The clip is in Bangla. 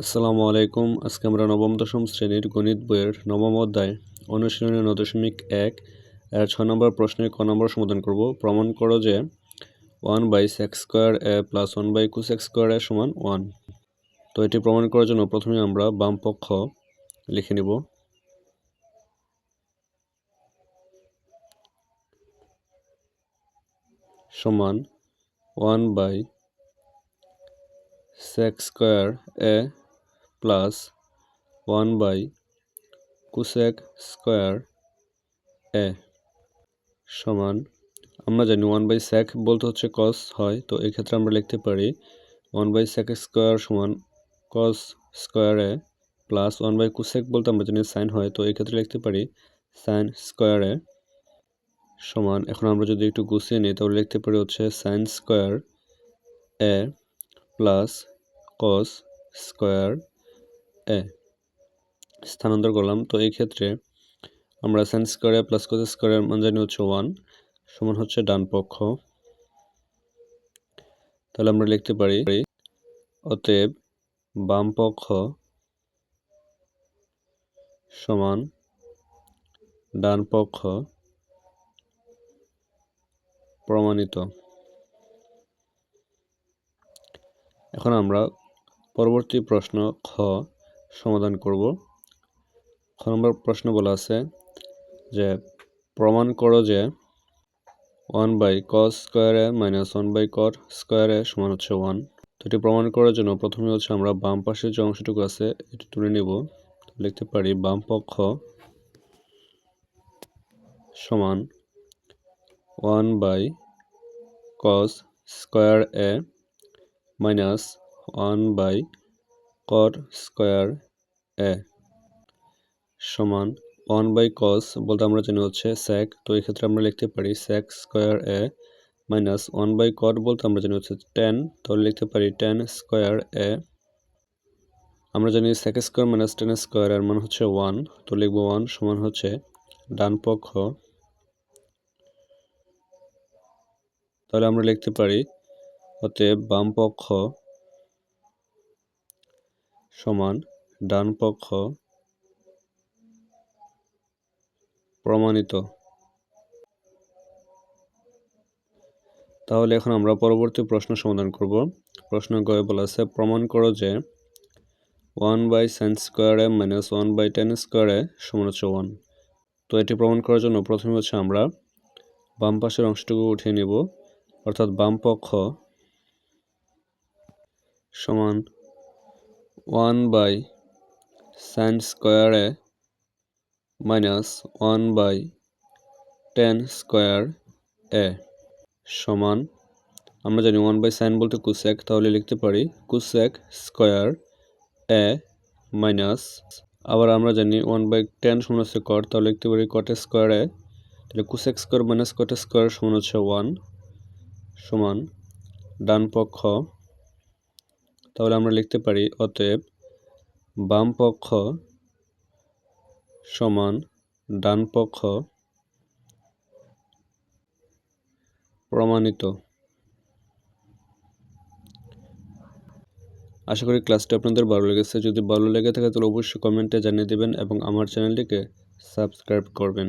আসসালামু আলাইকুম। আজকে আমরা নবম, দশম শ্রেণির গণিত বইয়ের নবম অধ্যায়, অনুশীলনী ন দশমিক এক এর ছ নম্বর প্রশ্নের ক নম্বর সমাধান করব। প্রমাণ করো যে one by sec square A plus one by cosec square A সমান ওয়ান। তো এটি প্রমাণ করার জন্য প্রথমে আমরা বাম পক্ষ লিখে নিব। সমান one by sec square A plus one by cosec square A সমান, আমরা জানি ওয়ান বাই স্যাক বলতে হচ্ছে কস হয়, তো এক্ষেত্রে আমরা লিখতে পারি ওয়ান বাই স্যাক স্কোয়ার সমান cos square A plus one by cosec বলতে আমরা জানি সাইন হয়, তো এক্ষেত্রে লিখতে পারি সাইন স্কোয়ার এ সমান, এখন আমরা যদি একটু গুছিয়ে নিই, তাহলে লিখতে পারি হচ্ছে sine square A plus cos square স্থানান্তর করলাম। তো এই ক্ষেত্রে আমরা সাইন স্কোয়ারে প্লাস কস স্কোয়ারের মান জানি হচ্ছে ওয়ান সমান হচ্ছে ডান পক্ষ। তাহলে আমরা লিখতে পারি, অতএব বাম পক্ষ সমান ডান পক্ষ প্রমাণিত। এখন আমরা পরবর্তী প্রশ্ন খ সমাধান করব। নম্বর প্রশ্ন বলা আছে যে, প্রমাণ করো যে, ওয়ান বাই কস স্কোয়ারে মাইনাস ওয়ান বাই কট স্কোয়ারে সমান হচ্ছে ওয়ান। তো এটি প্রমাণ করার জন্য প্রথমে হচ্ছে আমরা বাম পাশের যে অংশটুকু আছে, এটি তুলে নেব। লিখতে পারি বাম পক্ষ সমান one by cos square A minus one by cot square A সমান ওয়ান বাই কস বলতে আমরা জানি হচ্ছে স্যাক তো এই ক্ষেত্রে আমরা লিখতে পারি sec square A minus one by cot বলতে আমরা জানি হচ্ছে টেন তাহলে লিখতে পারি টেন স্কোয়ার এ আমরা জানি sec square minus tan square এর মান হচ্ছে ওয়ান তো লিখব ওয়ান সমান হচ্ছে ডান পক্ষ। তাহলে আমরা লিখতে পারি অতএব বাম পক্ষ সমান ডান পক্ষ প্রমাণিত। তাহলে এখন আমরা পরবর্তী প্রশ্ন সমাধান করব। প্রশ্ন গয়ে বলা আছে, প্রমাণ করো যে one by sine square A minus one by tan square A সমান হচ্ছে ওয়ান। তো এটি প্রমাণ করার জন্য প্রথমে হচ্ছে আমরা বাম পাশের অংশটুকু উঠিয়ে নেব, অর্থাৎ বাম পক্ষ সমান ওয়ান বাই সাইন স্কোয়ারে minus one by tan square এ সমান, আমরা জানি ওয়ান বাই সাইন বলতে কুসেক তাহলে লিখতে পারি কুসেক স্কোয়ার এ মাইনাস আবার আমরা জানি ওয়ান বাই টেন সমান হচ্ছে কট তাহলে লিখতে পারি কটে স্কোয়ার এ তাহলে cosec square minus cot square সমান হচ্ছে ওয়ান সমান ডান পক্ষ তাহলে আমরা লিখতে পারি অতএব বাম পক্ষ সমান ডান পক্ষ প্রমাণিত। আশা করি ক্লাসটি আপনাদের ভালো লেগেছে। যদি ভালো লেগে থাকে তাহলে অবশ্যই কমেন্টে জানিয়ে দেবেন এবং আমার চ্যানেলটিকে সাবস্ক্রাইব করবেন।